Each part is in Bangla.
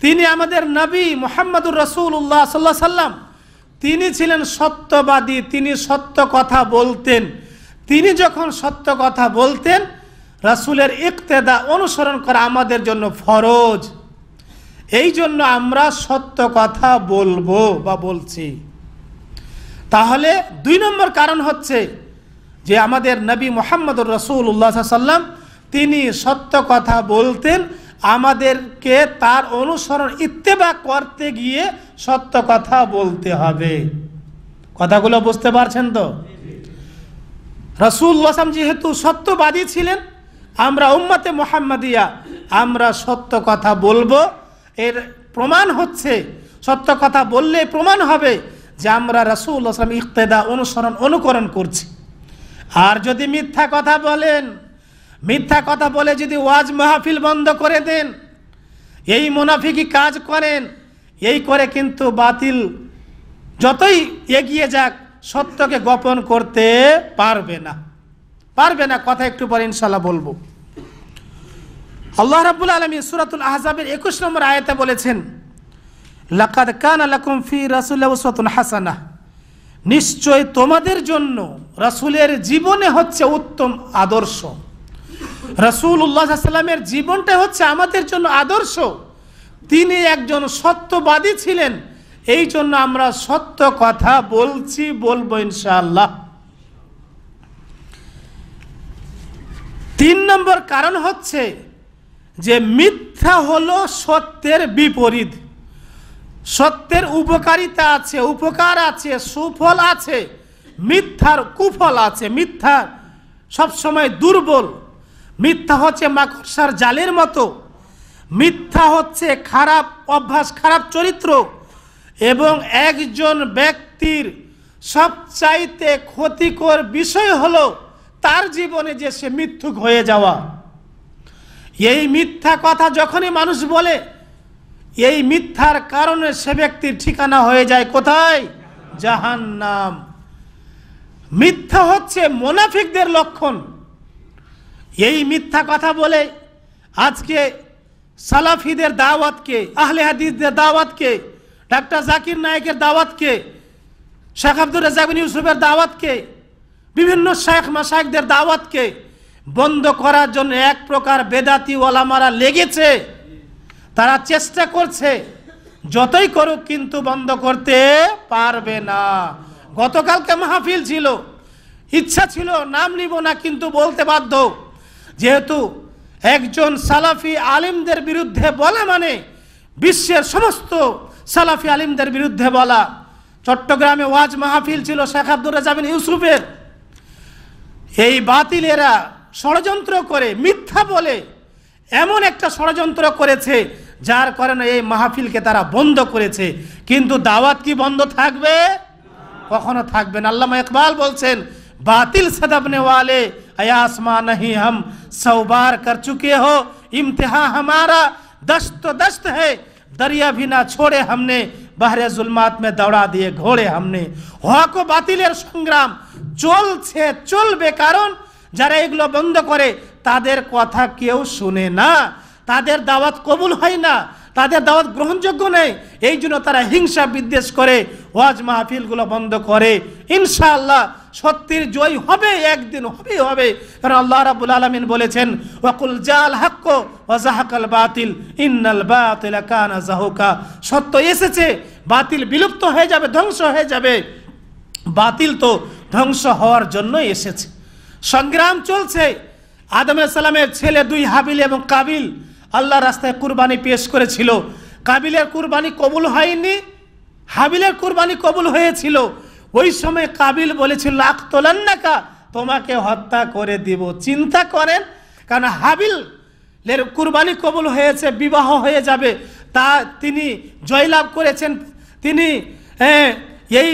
তিনি আমাদের নবী মোহাম্মদুর রসুল্লাহ সাল্লাহ সাল্লাম তিনি ছিলেন সত্যবাদী, তিনি সত্য কথা বলতেন। তিনি যখন সত্য কথা বলতেন, রাসূলের ইকতেদা অনুসরণ করা আমাদের জন্য ফরজ। এই জন্য আমরা সত্য কথা বলব বা বলছি। তাহলে দুই নম্বর কারণ হচ্ছে যে আমাদের নবী মোহাম্মদুর রসুল্লাহ সাল্লাম তিনি সত্য কথা বলতেন আমাদেরকে তার অনুসরণ, ইত্তেবা করতে গিয়ে সত্য কথা বলতে হবে। কথাগুলো বুঝতে পারছেন তো? রসুল্লাসাম যেহেতু সত্যবাদী ছিলেন, আমরা উম্মাতে মোহাম্মদিয়া, আমরা সত্য কথা বলব। এর প্রমাণ হচ্ছে, সত্য কথা বললে প্রমাণ হবে যে আমরা রসুল আসলাম ইকতেদা অনুসরণ, অনুকরণ করছি। আর যদি মিথ্যা কথা বলেন মিথ্যা কথা বলে যদি ওয়াজ মাহফিল বন্ধ করে দেন, এই মুনাফিকি কাজ করেন, এই করে কিন্তু বাতিল যতই এগিয়ে যাক, সত্যকে গোপন করতে পারবে না। পারবে না, কথা একটু পরে ইনশাল্লাহ বলব। আল্লাহ রাব্বুল আলমী সুরাতুল আহজাবের একুশ নম্বর আয়াতে বলেছেন, লাকাদ কান আলাকুম ফি রাসুল্লাহ উসওয়াতুন হাসানা নিশ্চয় তোমাদের জন্য রাসূলের জীবনে হচ্ছে উত্তম আদর্শ। রাসূলুল্লাহ সাল্লামের জীবনটা হচ্ছে আমাদের জন্য আদর্শ। তিনি একজন সত্যবাদী ছিলেন। এই জন্য আমরা সত্য কথা বলছি, বলব ইনশাআল্লাহ। তিন নম্বর কারণ হচ্ছে যে মিথ্যা হলো সত্যের বিপরীত। সত্যের উপকারিতা আছে, উপকার আছে, সুফল আছে, মিথ্যার কুফল আছে। মিথ্যা সবসময় দুর্বল। মিথ্যা হচ্ছে মাকড়সার জালের মতো। মিথ্যা হচ্ছে খারাপ অভ্যাস, খারাপ চরিত্র। এবং একজন ব্যক্তির সবচাইতে ক্ষতিকর বিষয় হলো তার জীবনে যে সে মিথ্যুক হয়ে যাওয়া। এই মিথ্যা কথা যখনই মানুষ বলে, এই মিথ্যার কারণে সে ব্যক্তির ঠিকানা হয়ে যায় কোথায়? জাহান্নাম। মিথ্যা হচ্ছে মোনাফিকদের লক্ষণ। এই মিথ্যা কথা বলে আজকে সালাফিদের দাওয়াতকে, আহলে হাদিসদের দাওয়াতকে, ডাক্তার জাকির নায়কের দাওয়াতকে, শেখ আব্দুর রাজাবিন ইউসুফের দাওয়াতকে, বিভিন্ন শেখ মাসাইকদের দাওয়াতকে বন্ধ করার জন্য এক প্রকার বেদাতি ওলামারা লেগেছে। তারা চেষ্টা করছে, যতই করুক কিন্তু বন্ধ করতে পারবে না। গতকালকে মাহফিল ছিল, ইচ্ছা ছিল, নাম নিব না কিন্তু বলতে বাধ্য। যেহেতু একজন সালাফি আলিমদের বিরুদ্ধে বলা মানে বিশ্বের সমস্ত সালাফি আলিমদের বিরুদ্ধে বলা। চট্টগ্রামে ওয়াজ মাহফিল ছিল শেখ আব্দুর রাজাবিন ইউসুফের। এই বাতিলেরা ষড়যন্ত্র করে, মিথ্যা বলে এমন একটা ষড়যন্ত্র করেছে যার কারণে এই মাহফিলকে তারা বন্ধ করেছে। কিন্তু দাওয়াত কি বন্ধ থাকবে? কখনো থাকবে না। আল্লামা ইকবাল বলছেন, বাতিল সদবনে वाले अया आसमां नहीं हम सौ बार कर चुके हो इम्तिहा हमारा दस्त तो दस्त है दरिया भी ना छोड़े हमने बहरे जुल्मात में दौड़ा दिए ঘোড়ে हमने হক ও বাতিলের সংগ্রাম চলছে চলবে কারণ যারা এগুলো বন্ধ করে তাদের কথা কেউ শুনে না তাদের দাওয়াত কবুল হয় না তাদের দাওয়াত গ্রহণযোগ্য নেই। এই জন্য তারা হিংসা বিদ্বেষ করে, ওয়াজ মাহফিলগুলো বন্ধ করে। ইনশাআল্লাহ সত্যের জয় হবে, একদিন হবে হবে। কারণ আল্লাহ রাবুল আলমিন বলেছেন, ওয়াকুল জাল হাক্ক ওয়াজাহাকাল বাতিল, ইন্নাল বাতিল কানা জাহুকা সত্য এসেছে, বাতিল বিলুপ্ত হয়ে যাবে, ধ্বংস হয়ে যাবে। বাতিল তো ধ্বংস হওয়ার জন্য এসেছে। সংগ্রাম চলছে। আদম সালামের ছেলে দুই হাবিল এবং কাবিল আল্লাহ রাস্তায় কুরবানি পেশ করেছিল। কাবিলের কুরবানি কবুল হয়নি, হাবিলের কুরবানি কবুল হয়েছিল। ওই সময় কাবিল বলেছিল লাখ তোলান্নাকা, তোমাকে হত্যা করে দিব। চিন্তা করেন, কারণ হাবিল এর কুরবানি কবুল হয়েছে, বিবাহ হয়ে যাবে। তা তিনি জয়লাভ করেছেন, তিনি এই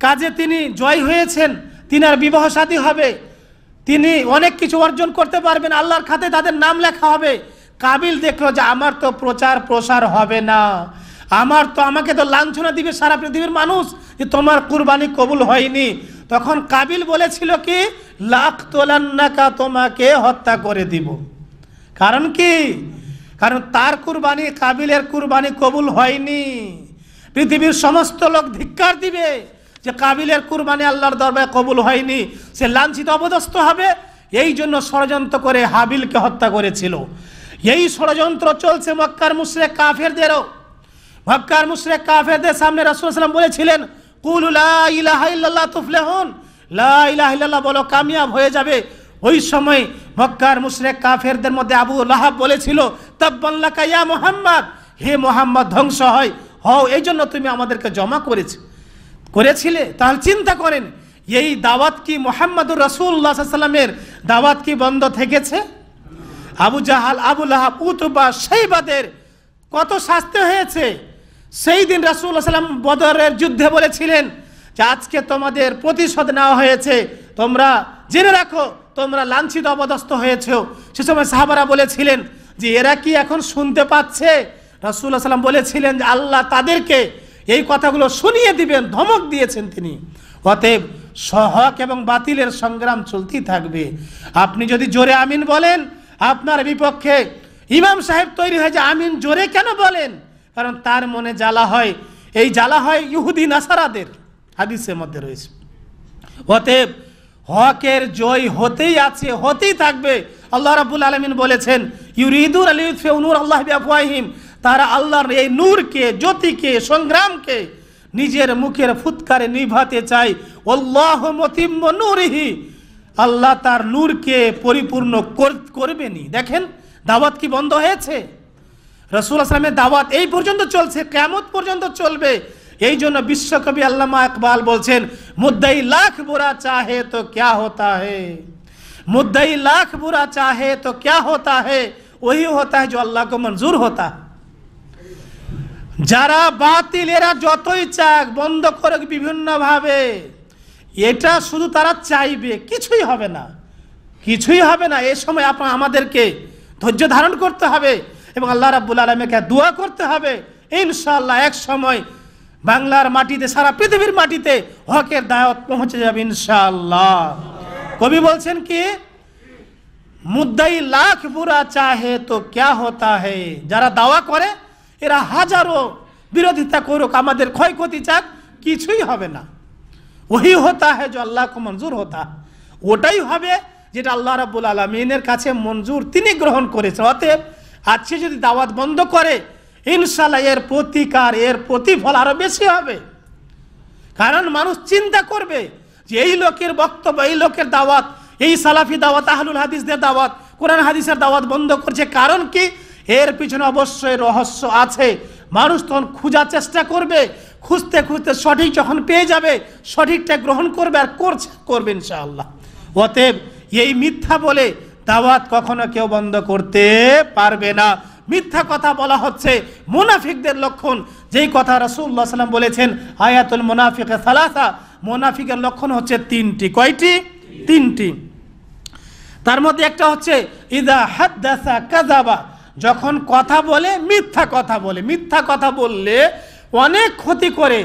কাজে তিনি জয় হয়েছেন, তিনার বিবাহ সাথী হবে। তিনি অনেক কিছু অর্জন করতে পারবেন, আল্লাহর খাতে তাদের নাম লেখা হবে। কাবিল দেখল যে আমার তো প্রচার প্রসার হবে না। আমার তো আমাকে তো লাঞ্ছনা দিবে সারা পৃথিবীর মানুষ যে তোমার কুরবানি কবুল হয়নি। তখন কাবিল বলেছিল কি, লাখ তোলান্নাকা তোমাকে হত্যা করে দিব। কারণ কি? কারণ তার কুরবানি, কাবিলের কুরবানি কবুল হয়নি। পৃথিবীর সমস্ত লোক ধিক্কার দিবে যে কাবিলের কুরবানি আল্লাহর দরবারে কবুল হয়নি। সে লাঞ্ছিত অবদস্ত হবে। এই জন্য ষড়যন্ত্র করে হাবিলকে হত্যা করেছিল। এই ষড়যন্ত্র চলছে মক্কার মুশরেক কাফেরদেরও। মক্কার মুশরেক কাফেরদের সামনে রাসূল সাল্লাম বলেছিলেন, কুল ইলাহা ইল্লাল্লাহ তুফলিহুন। লা ইলাহা ইল্লাল্লাহ বলো, কামিয়াব হয়ে যাবে। ওই সময় মক্কার মুশরেক কাফেরদের মধ্যে আবু লাহাব বলেছিল তাব্বাল্লাকা ইয়া মুহাম্মদ। হে মোহাম্মদ, ধ্বংস হয়। হও, এই জন্য তুমি আমাদেরকে জমা করেছ, করেছিলে? তাহলে চিন্তা করেন, এই দাওয়াত কি মোহাম্মদুর রসুল্লাহ সাল্লামের দাওয়াত কি বন্ধ থেকেছে? Abu Jahal, Abu Lahab, Utba, সেইবাদের কত শাস্তি হয়েছে? সেই দিন রাসুল্লাহ সাল্লাম বদরের যুদ্ধে বলেছিলেন যে, আজকে তোমাদের প্রতিশোধ নেওয়া হয়েছে। তোমরা জেনে রাখো, তোমরা লাঞ্ছিত অবদস্ত হয়েছো। সে সময় সাহাবারা বলেছিলেন যে, এরা কি এখন শুনতে পাচ্ছে? রাসুল্লাহ সাল্লাম বলেছিলেন যে, আল্লাহ তাদেরকে এই কথাগুলো শুনিয়ে দিবেন, ধমক দিয়েছেন তিনি। অতএব সহক এবং বাতিলের সংগ্রাম চলতেই থাকবে। আপনি যদি জোরে আমিন বলেন আপনার বিপক্ষে ইমাম সাহেব তৈরি হয়ে যে আমিন জোরে কেন বলেন? কারণ তার মনে জ্বালা হয়। এই জ্বালা হয় ইহুদি নাসারাদের। হাদিসের মধ্যে রয়েছে। অতএব হকের জয় হতেই আছে, হতেই থাকবে। আল্লাহ রাবুল আলমিন বলেছেন ইউরিদুর আলী নূর আল্লাহ আফওয়াহিম তারা আল্লাহর এই নূরকে, জ্যোতিকে, সংগ্রামকে নিজের মুখের ফুৎকারে নিভাতে চায়। আল্লাহ মতিম্ম নূরিহি। আল্লাহ তার নূরকে পরিপূর্ণ করবেনি দেখেন, দাওয়াত কি বন্ধ হয়েছে? রসুল আসলামের দাওয়াত এই পর্যন্ত চলছে কেমত পর্যন্ত চলবে। এই জন্য বিশ্বকবি আল্লামা আকবাল বলছেন, মুদ্দাই লাখ বুড়া চাহে তো ক্যা হতা হে? মুদ্দাই লাখ বুড়া চাহে তো ক্যা হতা হে? ওই হতা হে যে আল্লাহকে মঞ্জুর হতা। যারা বাতিল এরা যতই চাক, বন্ধ করুক বিভিন্নভাবে। এটা শুধু তারা চাইবে, কিছুই হবে না। কিছুই হবে না, এ সময় আপনার আমাদেরকে ধৈর্য ধারণ করতে হবে এবং আল্লাহ রাব্বুল আলমীকে দোয়া করতে হবে। ইনশাল্লাহ এক সময় বাংলার মাটিতে, সারা পৃথিবীর মাটিতে হকের দায়ত পৌঁছে যাবে ইনশাল্লাহ কবি বলছেন কি, মুদ্দাই লাখ বুরা চাহে তো ক্যা হতা হে? যারা দাওয়া করে, এরা হাজারো বিরোধিতা করুক, আমাদের ক্ষয়ক্ষতি চাক, কিছুই হবে না। ওই হতা হে যে আল্লাহ কো মঞ্জুর হতা। ওটাই হবে যেটা আল্লাহ রাব্বুল আলমিনের কাছে মঞ্জুর তিনি গ্রহণ করেছেন। অতএব আজকে যদি দাওয়াত বন্ধ করে ইনশাল্লাহ এর প্রতিকার, এর প্রতিফল আরও বেশি হবে। কারণ মানুষ চিন্তা করবে যে এই লোকের বক্তব্য, এই লোকের দাওয়াত, এই সালাফি দাওয়াত, আহলুল হাদিসদের দাওয়াত, কোরআন হাদিসের দাওয়াত বন্ধ করছে। কারণ কি? এর পিছনে অবশ্যই রহস্য আছে। মানুষ তখন খোঁজার চেষ্টা করবে খুঁজতে খুঁজতে সঠিক যখন পেয়ে যাবে, সঠিকটা গ্রহণ করবে আর করছে, করবে ইনশাআল্লাহ। অতএব এই মিথ্যা বলে দাওয়াত কখনো কেউ বন্ধ করতে পারবে না। মিথ্যা কথা বলা হচ্ছে মুনাফিকদের লক্ষণ। যেই কথা রাসূলুল্লাহ সাল্লাম বলেছেন, আয়াতুল মুনাফিকে সালাসা, মুনাফিকের লক্ষণ হচ্ছে তিনটি। কয়টি? তিনটি। তার মধ্যে একটা হচ্ছে, ইদা হাদ্দাসা কাযাবা যখন কথা বলে মিথ্যা কথা বলে। মিথ্যা কথা বললে অনেক ক্ষতি করে।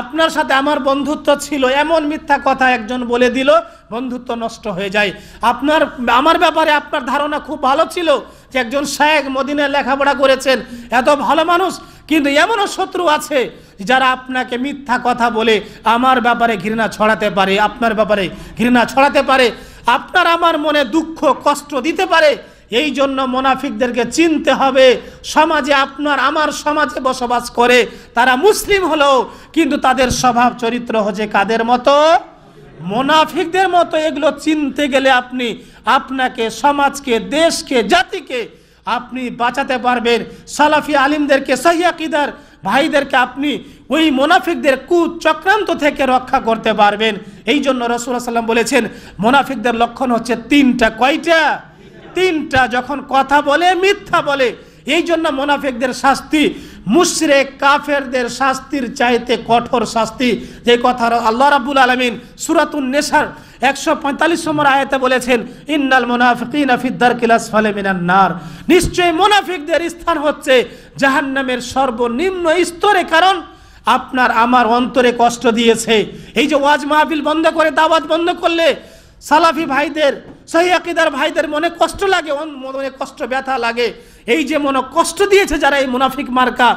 আপনার সাথে আমার বন্ধুত্ব ছিল, এমন মিথ্যা কথা একজন বলে দিল, বন্ধুত্ব নষ্ট হয়ে যায়। আপনার, আমার ব্যাপারে আপনার ধারণা খুব ভালো ছিল যে একজন শায়েক মদিনায় লেখাপড়া করেছেন, এত ভালো মানুষ, কিন্তু এমনও শত্রু আছে যারা আপনাকে মিথ্যা কথা বলে আমার ব্যাপারে ঘৃণা ছড়াতে পারে, আপনার ব্যাপারে ঘৃণা ছড়াতে পারে। আপনার আমার মনে দুঃখ, কষ্ট দিতে পারে এই জন্য মোনাফিকদেরকে চিনতে হবে, সমাজে আপনার, আমার সমাজে বসবাস করে, তারা মুসলিম হলেও কিন্তু তাদের স্বভাব, চরিত্র হচ্ছে কাদের মতো? মোনাফিকদের মতো, এগুলো চিনতে গেলে আপনি আপনাকে, সমাজকে, দেশকে, জাতিকে আপনি বাঁচাতে পারবেন। সালাফি আলিমদেরকে সহিয়াকিদার ভাইদেরকে আপনি ওই মোনাফিকদের কুচক্রান্ত থেকে রক্ষা করতে পারবেন। এই জন্য রসুল্লাহ সাল্লাম বলেছেন, মোনাফিকদের লক্ষণ হচ্ছে তিনটা, কয়টা? তিনটা যখন কথা বলে, মিথ্যা বলে, এই জন্য মোনাফিকদের শাস্তি, মুশরেক কাফেরদের শাস্তির চাইতে কঠোর শাস্তি। যে কথা আল্লাহ রাবুল আলমিন সুরাতুন নেশার একশো পঁয়তাল্লিশ নম্বর আয়াতে বলেছেন, ইন্নাল মোনাফিকিন ফিদ্দার কিলাস ফলে নার। নিশ্চয়ই মোনাফিকদের স্থান হচ্ছে জাহান্নামের সর্বনিম্ন স্তরে, কারণ আপনার আমার অন্তরে কষ্ট দিয়েছে। এই যে ওয়াজ মাহফিল বন্ধ করে, দাওয়াত বন্ধ করলে সালাফি ভাইদের সহি আকিদার ভাইদের মনে কষ্ট লাগে মনে কষ্ট, ব্যথা লাগে। এই যে মনে কষ্ট দিয়েছে যারা এই মুনাফিক মার্কা,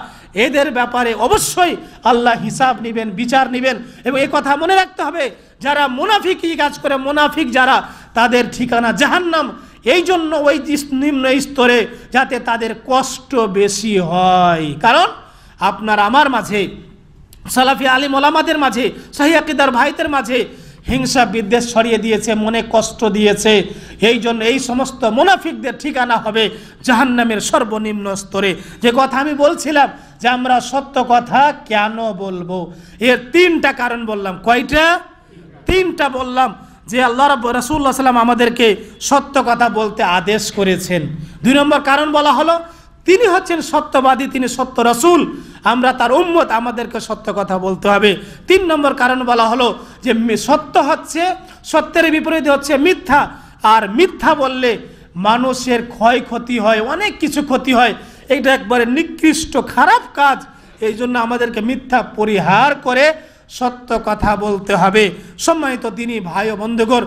এদের ব্যাপারে অবশ্যই আল্লাহ হিসাব নেবেন, বিচার নেবেন এবং এই কথা মনে রাখতে হবে, যারা মুনাফিকই কাজ করে, মুনাফিক যারা, তাদের ঠিকানা জাহান্নাম। এই জন্য ওই নিম্ন স্তরে যাতে তাদের কষ্ট বেশি হয়। কারণ আপনার আমার মাঝে, সালাফি আলিম ওলামাদের মাঝে সাহিয়াকিদার ভাইদের মাঝে হিংসা বিদ্বেষ ছড়িয়ে দিয়েছে, মনে কষ্ট দিয়েছে। এই জন্য এই সমস্ত মুনাফিকদের ঠিকানা হবে জাহান্নামের সর্বনিম্ন স্তরে। যে কথা আমি বলছিলাম যে আমরা সত্য কথা কেন বলব? এর তিনটা কারণ বললাম। কয়টা? তিনটা বললাম যে আল্লাহ রব রসুল্লাহ সাল্লাম আমাদেরকে সত্য কথা বলতে আদেশ করেছেন। দুই নম্বর কারণ বলা হলো তিনি হচ্ছেন সত্যবাদী, তিনি সত্য রসুল। আমরা তার উম্মত, আমাদেরকে সত্য কথা বলতে হবে। তিন নম্বর কারণ বলা হলো যে সত্য হচ্ছে, সত্যের বিপরীতে হচ্ছে মিথ্যা। আর মিথ্যা বললে মানুষের ক্ষয়ক্ষতি হয়, অনেক কিছু ক্ষতি হয়। এটা একবারে নিকৃষ্ট, খারাপ কাজ। এই জন্য আমাদেরকে মিথ্যা পরিহার করে সত্য কথা বলতে হবে। সম্মানিত তিনি ভাই ও বন্ধুগর